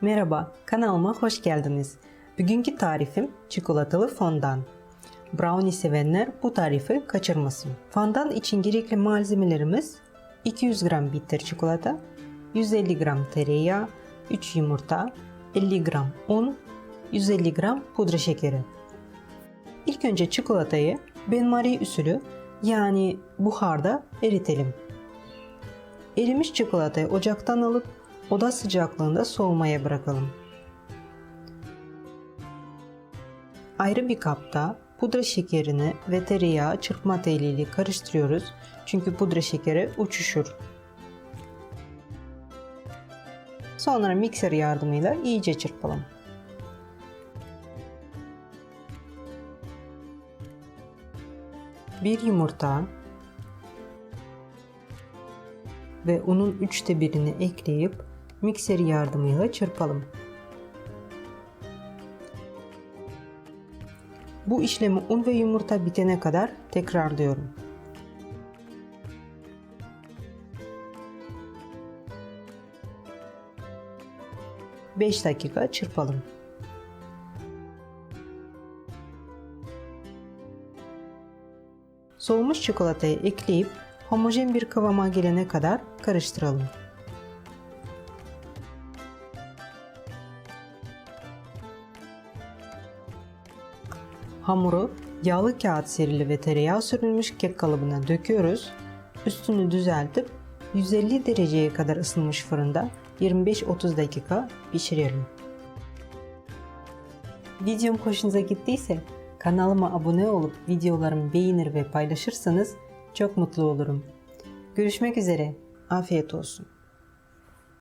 Merhaba, kanalıma hoş geldiniz. Bugünkü tarifim çikolatalı fondan. Brownie sevenler bu tarifi kaçırmasın. Fondan için gerekli malzemelerimiz 200 gram bitter çikolata, 150 gram tereyağı, 3 yumurta, 50 gram un, 150 gram pudra şekeri. İlk önce çikolatayı benmari usulü yani buharda eritelim. Erimiş çikolatayı ocaktan alıp oda sıcaklığında soğumaya bırakalım. Ayrı bir kapta pudra şekerini ve tereyağı çırpma teliyle karıştırıyoruz çünkü pudra şekeri uçuşur. Sonra mikser yardımıyla iyice çırpalım. Bir yumurta ve unun üçte birini ekleyip mikser yardımıyla çırpalım. Bu işlemi un ve yumurta bitene kadar tekrarlıyorum. Beş dakika çırpalım. Soğumuş çikolatayı ekleyip homojen bir kıvama gelene kadar karıştıralım. Hamuru yağlı kağıt serili ve tereyağı sürülmüş kek kalıbına döküyoruz. Üstünü düzeltip 150 dereceye kadar ısınmış fırında 25-30 dakika pişirelim. Videom hoşunuza gittiyse kanalıma abone olup videolarımı beğenir ve paylaşırsanız çok mutlu olurum. Görüşmek üzere. Afiyet olsun.